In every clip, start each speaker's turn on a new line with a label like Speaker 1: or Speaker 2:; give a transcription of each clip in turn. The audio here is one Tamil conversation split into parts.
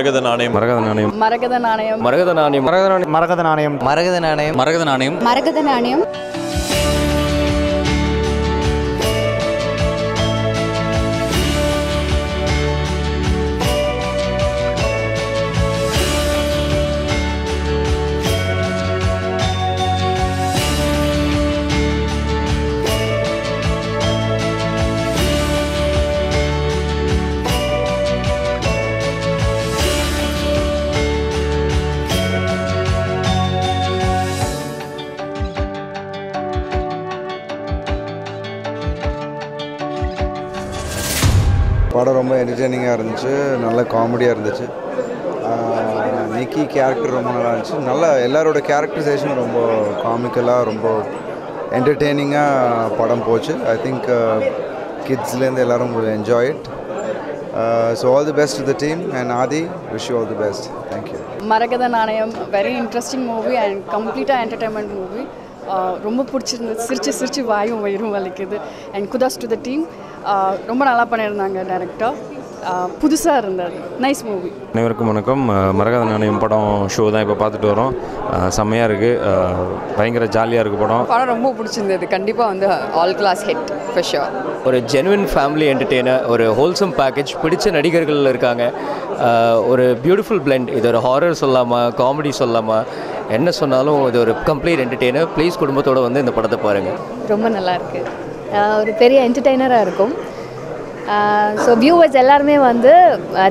Speaker 1: மரகத நாணயம்.
Speaker 2: மரகத நாணயம்.
Speaker 3: மரகத நாணயம்.
Speaker 2: மரகத நாணயம். மரகத நாணயம்.
Speaker 4: மரகத நாணயம்.
Speaker 5: மரகத நாணயம்.
Speaker 2: மரகத நாணயம்.
Speaker 3: மரகத நாணயம்.
Speaker 6: படம் ரொம்ப என்டர்டெய்னிங்காக இருந்துச்சு நல்ல காமெடியாக இருந்துச்சு. நிக்கி கேரக்டர் ரொம்ப நல்லா இருந்துச்சு. நல்லா எல்லாரோட கேரக்டரைசேஷன் ரொம்ப காமிக்கலாக ரொம்ப என்டர்டெய்னிங்காக படம் போச்சு. ஐ திங்க் கிட்ஸ்லேருந்து எல்லோரும் enjoy it so all the best the team and Aadhi wish you all the best thank you
Speaker 3: Maragatha Naanayam very interesting movie and கம்ப்ளீட்டாக என்டர்டைன்மெண்ட் மூவி ரொம்ப பிடிச்சிருந்தது சிரிச்சு சிரிச்சு வாயும் வயிறும் வலிக்குது. And kudos to the team ரொம்ப நல்லா பண்ணியிருந்தாங்க டேரக்டர் புதுசாக இருந்தது நைஸ் மூவி
Speaker 2: அனைவருக்கும் வணக்கம். மரகத நாணயம் படம் ஷோ தான் இப்போ பார்த்துட்டு வரோம். செம்மையாக இருக்குது பயங்கர ஜாலியாக இருக்குது படம்.
Speaker 7: படம் ரொம்ப பிடிச்சிருந்தது. கண்டிப்பாக வந்து all class hit for sure.
Speaker 5: ஒரு ஜென்வின் ஃபேமிலி என்டர்டெய்னர் ஒரு ஹோல்சம் பேக்கேஜ் பிடிச்ச நடிகர்கள் இருக்காங்க. ஒரு பியூட்டிஃபுல் blend. இது ஒரு ஹாரர் சொல்லாமா காமெடி சொல்லாமா என்ன சொன்னாலும் இது ஒரு கம்ப்ளீட் என்டர்டெய்னர் ப்ளீஸ் குடும்பத்தோடு வந்து இந்த படத்தை பாருங்கள்
Speaker 8: ரொம்ப நல்லா இருக்கு. ஆஹ் ஒரு பெரிய என்டர்டைனராக இருக்கும். ஸோ வியூவர்ஸ் எல்லாருமே வந்து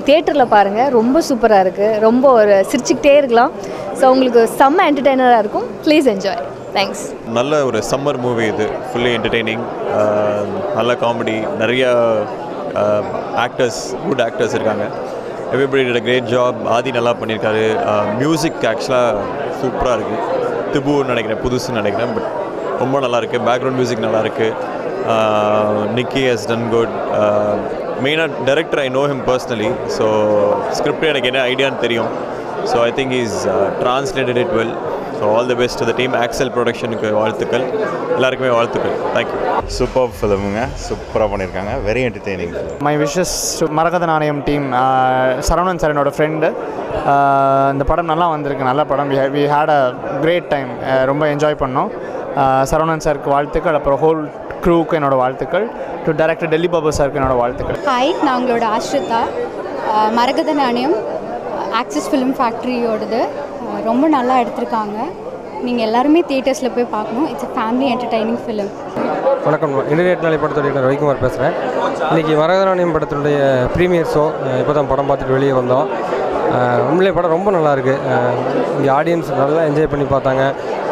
Speaker 8: தியேட்டரில் பாருங்கள் ரொம்ப சூப்பராக இருக்குது ரொம்ப ஒரு சிரிச்சுக்கிட்டே இருக்கலாம். ஸோ உங்களுக்கு செம்ம என்டர்டைனராக இருக்கும். ப்ளீஸ் என்ஜாய் தேங்க்ஸ்
Speaker 1: நல்ல ஒரு சம்மர் மூவி இது. ஃபுல்லி என்டர்டெய்னிங் நல்ல காமெடி நிறையா ஆக்டர்ஸ் குட் ஆக்டர்ஸ் இருக்காங்க. Everybody did great job Aadhi நல்லா பண்ணியிருக்காரு. மியூசிக் ஆக்சுவலாக சூப்பராக இருக்குது திபுன்னு நினைக்கிறேன். புதுசுன்னு நினைக்கிறேன். பட் ரொம்ப நல்லாயிருக்கு பேக்ரவுண்ட் மியூசிக் நல்லாயிருக்கு நிக்கி ஹஸ் டன் குட் மெயினாக director I know him personally so script எனக்கு என்ன ஐடியான்னு தெரியும். So I think is translated it well so all the best the team axle ப்ரொடக்ஷனுக்கு வாழ்த்துக்கள். எல்லாருக்குமே வாழ்த்துக்கள். தேங்க்யூ
Speaker 9: சூப்பர் ஃபிலிமுங்க சூப்பராக பண்ணியிருக்காங்க very entertaining
Speaker 4: my wishes Maragatha Naanayam team Saravanan sir என்னோட ஃப்ரெண்டு இந்த படம் நல்லா வந்திருக்கு. நல்ல படம். We had a great time ரொம்ப என்ஜாய் பண்ணோம். சரவணன் சாருக்கு வாழ்த்துக்கள். அப்புறம் ஹோல் க்ரூவுக்கு என்னோட வாழ்த்துக்கள். டு டைரக்டர் டெல்லி பாபு சாருக்கு என்னோட வாழ்த்துக்கள்.
Speaker 3: ஹாய் நான் உங்களோட ஆஸ்ரிதா. மரகத நாணயம் ஆக்சிஸ் ஃபிலிம் ஃபேக்ட்ரியோடது ரொம்ப நல்லா எடுத்திருக்காங்க. நீங்கள் எல்லாருமே தியேட்டர்ஸில் போய் பார்க்கணும். It's a family entertaining film
Speaker 10: வணக்கம். இன்டர்நெட் நாளை படத்துடைய ரவிக்குமார் பேசுகிறேன் இன்றைக்கி மரகராணியம் படத்தினுடைய ப்ரீமியர் ஷோ இப்போ தான் படம் பார்த்துட்டு வெளியே வந்தோம். உண்மையிலே படம் ரொம்ப நல்லா இருக்கு. அஹ் இங்கே ஆடியன்ஸ் நல்லா என்ஜாய் பண்ணி பார்த்தாங்க.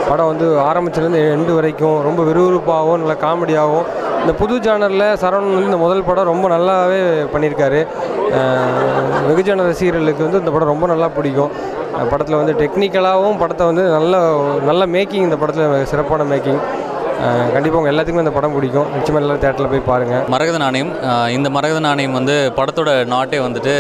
Speaker 10: படம் வந்து ஆரம்பிச்சிலேருந்து எண்டு வரைக்கும் ரொம்ப விறுவிறுப்பாகவும் நல்ல காமெடியாகவும். இந்த புது ஜானரில் சரவணன் வந்து இந்த முதல் படம் ரொம்ப நல்லாவே பண்ணியிருக்காரு. வெகுஜன ரசிகர்களுக்கு வந்து இந்த படம் ரொம்ப நல்லா பிடிக்கும். படத்தில் வந்து டெக்னிக்கலாகவும் படத்தை வந்து நல்ல நல்ல மேக்கிங் இந்த படத்தில் சிறப்பான மேக்கிங். கண்டிப்பாக உங்கள் எல்லாத்துக்குமே இந்த படம் பிடிக்கும். நிச்சயமாக எல்லாரும் தேட்டரில் போய் பாருங்கள்
Speaker 11: மரகத நாணயம் இந்த மரகத நாணயம் வந்து படத்தோட நாட்டே வந்துட்டு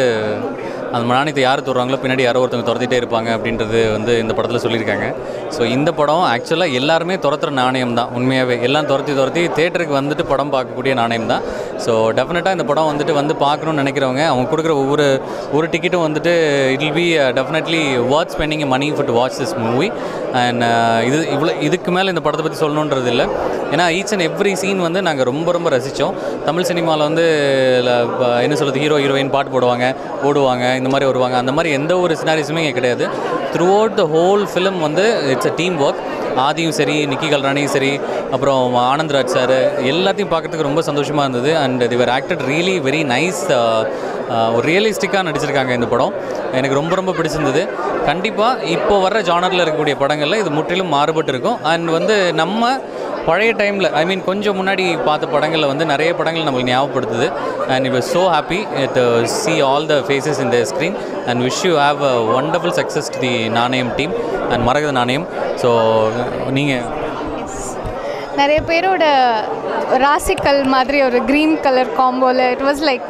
Speaker 11: அந்த நாணயத்தை யார் தொடுறாங்களோ பின்னாடி யாரோ ஒருத்தவங்க துரத்திட்டே இருப்பாங்க அப்படின்றது வந்து இந்த படத்தில் சொல்லியிருக்காங்க. ஸோ இந்த படம் ஆக்சுவலாக எல்லாருமே துரத்துகிற நாணயம் தான். உண்மையாகவே எல்லாம் துரத்தி துரத்தி தேட்டருக்கு வந்துட்டு படம் பார்க்கக்கூடிய நாணயம் தான். ஸோ டெஃபினட்டாக இந்த படம் வந்துட்டு வந்து பார்க்கணும்னு நினைக்கிறவங்க அவங்க கொடுக்குற ஒவ்வொரு ஒரு டிக்கெட்டும் வந்துட்டு it will be definitely watch spending money food to watch this movie and இது இவ்வளோ இதுக்கு மேலே இந்த படத்தை பற்றி சொல்லணுன்றது இல்லை. ஏன்னா ஈச் அண்ட் எவ்ரி சீன் வந்து நாங்கள் ரொம்ப ரொம்ப ரசித்தோம் தமிழ் சினிமாவில் வந்து என்ன சொல்கிறது ஹீரோ ஹீரோயின் பாட்டு போடுவாங்க ஓடுவாங்க இந்த இந்த மாதிரி வருவாங்க. அந்த மாதிரி எந்த ஒரு சினாரிஸுமே இங்கே கிடையாது. Throughout the whole film வந்து இட்ஸ் அ டீம் ஒர்க் ஆதியும் சரி நிக்கி கல்ராணியும் சரி அப்புறம் ஆனந்த்ராஜ் சார் எல்லாத்தையும் பார்க்கறதுக்கு ரொம்ப சந்தோஷமாக இருந்தது. And they were acted really very nice ஒரு ரியலிஸ்டிக்காக நடிச்சிருக்காங்க இந்த படம். எனக்கு ரொம்ப ரொம்ப பிடிச்சிருந்தது. கண்டிப்பாக இப்போ வர்ற ஜானரில் இருக்கக்கூடிய படங்களில் இது முற்றிலும் மாறுபட்டு இருக்கும் அண்ட் வந்து நம்ம பழைய டைமில் ஐ மீன் கொஞ்சம் முன்னாடி பார்த்த படங்களில் வந்து நிறைய படங்கள் நம்மளுக்கு ஞாபகப்படுத்துது. And it so happy to see all the faces in the screen and wish you have a wonderful success to the Naanayam team and மரகத நாணயம் ஸோ நீங்கள்
Speaker 8: நிறைய பேரோட ராசிக்கல் மாதிரி ஒரு க்ரீன் கலர் காம்போவில் இட் வாஸ் லைக்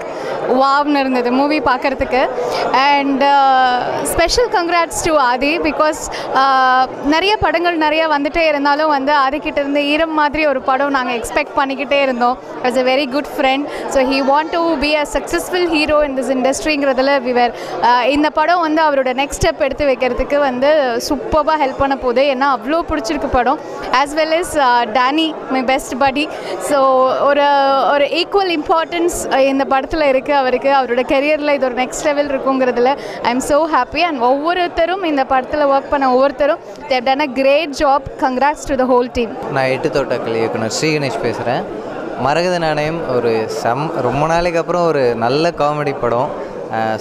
Speaker 12: வாவ்னு இருந்தது மூவி பார்க்குறதுக்கு. And special congrats to Aadhi because uh, நிறைய படங்கள் நிறைய வந்துகிட்டே இருந்தாலும் வந்து ஆதிக்கிட்ட இருந்து ஈரம் மாதிரி ஒரு படம் நாங்கள் எக்ஸ்பெக்ட் பண்ணிக்கிட்டே இருந்தோம். As a very good friend so he want to be a successful hero in this இண்டஸ்ட்ரிங்கிறதுல விவர் இந்த படம் வந்து அவரோட நெக்ஸ்ட் ஸ்டெப் எடுத்து வைக்கிறதுக்கு வந்து சூப்பராக ஹெல்ப் பண்ண போகுது ஏன்னா அவ்வளோ பிடிச்சிருக்கு படம். As well as Danny my best buddy so ஒரு ஒரு ஈக்குவல் இம்பார்ட்டன்ஸ் uh, இந்த படத்தில் இருக்குது அவருக்கு அவரோட கெரியரில் இது ஒரு next level இருக்குங்கிறதுல I am so happy and ஒவ்வொருத்தரும் இந்த படத்தில் ஒர்க் பண்ண ஒவ்வொருத்தரும் they've done a great job congrats to the whole team
Speaker 13: நான் எட்டு தோட்டக்கல் இயக்குனர் ஸ்ரீ கணேஷ் பேசுகிறேன் மரகத நாணயம் ஒரு சம் ரொம்ப நாளைக்கு அப்புறம் ஒரு நல்ல காமெடி படம்.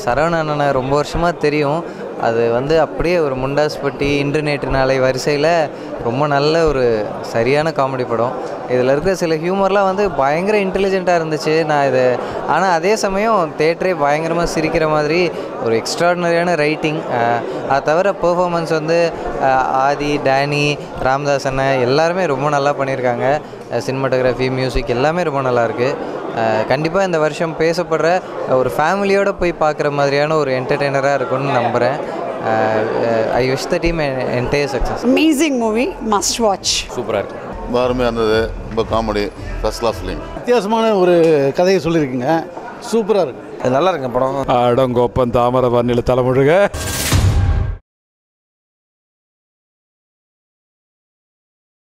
Speaker 13: சரவண அண்ணனை ரொம்ப வருஷமாக தெரியும். அது வந்து அப்படியே ஒரு முண்டாஸ்பட்டி இன்டர்நெட் நாளை வரிசையில் ரொம்ப நல்ல ஒரு சரியான காமெடி படம். இதில் இருக்கிற சில ஹியூமர்லாம் வந்து பயங்கர இன்டெலிஜென்ட்டாக இருந்துச்சு. நான் இது ஆனால் அதே சமயம் தேட்டரே பயங்கரமாக சிரிக்கிற மாதிரி ஒரு எக்ஸ்ட்ராடினரியான ரைட்டிங் அதை தவிர பெர்ஃபார்மன்ஸ் வந்து ஆதி டேனி ராம்தாஸ் அண்ணன் எல்லாருமே ரொம்ப நல்லா பண்ணியிருக்காங்க. சினிமாட்டோகிராஃபி மியூசிக் எல்லாமே ரொம்ப நல்லா இருக்கு. கண்டிப்பாக இந்த வருஷம் பேசப்படுற ஒரு ஃபேமிலியோடு போய் பார்க்குற மாதிரியான ஒரு என்டர்டெய்னராக இருக்கும்னு நம்புகிறேன் I wish the team entire success.
Speaker 14: Amazing movie must watch
Speaker 2: சூப்பராக இருக்குது
Speaker 15: ரொம்ப அருமையாக இருந்தது ரொம்ப காமெடி. ஃபர்ஸ்ட் கிளாஸ் ஃபிலிம்
Speaker 16: வித்தியாசமான ஒரு கதையை சொல்லியிருக்கீங்க. சூப்பராக இருக்கு.
Speaker 17: நல்லா இருக்குங்க படம்.
Speaker 18: அடங்கோப்பன் தாமரை வண்ணில் தலைமுழுக